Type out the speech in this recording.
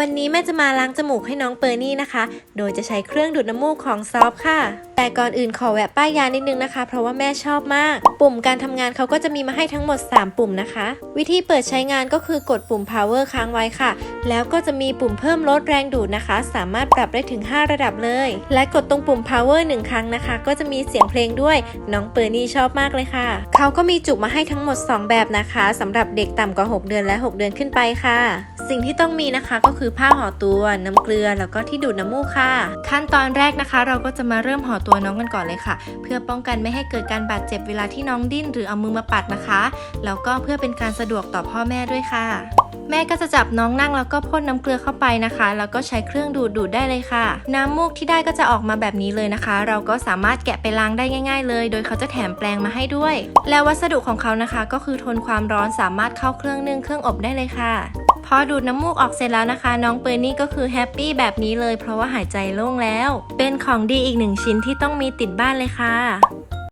วันนี้แม่จะมาล้างจมูกให้น้องเปอร์นี่นะคะ โดยจะใช้เครื่องดูดน้ำมูกของซอฟค่ะ แต่ก่อนอื่นขอแวะป้ายยานิดนึงนะคะ เพราะว่าแม่ชอบมาก ปุ่มการทำงานเขาก็จะมีมาให้ทั้งหมด 3 ปุ่มนะคะ วิธีเปิดใช้งานก็คือกดปุ่ม power ค้างไว้ค่ะ แล้วก็จะมีปุ่มเพิ่มลดแรงดูดนะคะ สามารถปรับได้ถึง 5 ระดับเลย และกดตรงปุ่ม power 1 ครั้งนะคะ ก็จะมีเสียงเพลงด้วยน้องเปอร์นี่ชอบมากเลยค่ะ เขาก็มีจุกมาให้ทั้งหมด 2 แบบนะคะสำหรับเด็กต่ำกว่า 6 เดือนและ 6 เดือนขึ้นไปค่ะ สิ่งที่ต้องมีนะคะก็คือผ้าห่อตัวน้ำเกลือแล้วก็ที่ดูดน้ำมูกค่ะ ขั้นตอนแรกนะคะ เราก็จะมาเริ่มห่อตัวน้องกันก่อนเลยค่ะ เพื่อป้องกันไม่ให้เกิดการบาดเจ็บเวลาที่น้องดิ้นหรือเอามือมาปัดนะคะ แล้วก็เพื่อเป็นการสะดวกต่อพ่อแม่ด้วยค่ะ แม่ก็จะจับน้องนั่งแล้วก็พ่นน้ำเกลือเข้าไปนะคะ แล้วก็ใช้เครื่องดูดดูดได้เลยค่ะ น้ำมูกที่ได้ก็จะออกมาแบบนี้เลยนะคะ เราก็สามารถแกะไปล้างได้ง่าย ๆ เลย โดยเขาจะแถมแปรงมาให้ด้วย และวัสดุของเขานะคะ ก็คือทนความร้อนสามารถเข้าเครื่องนึ่งเครื่องอบได้เลยค่ะ พอดูดน้ำมูกออกเสร็จแล้วนะคะ น้องเปอร์นี่ก็คือแฮปปี้แบบนี้เลยเพราะว่าหายใจโล่งแล้ว เป็นของดีอีกหนึ่งชิ้นที่ต้องมีติดบ้านเลยค่ะ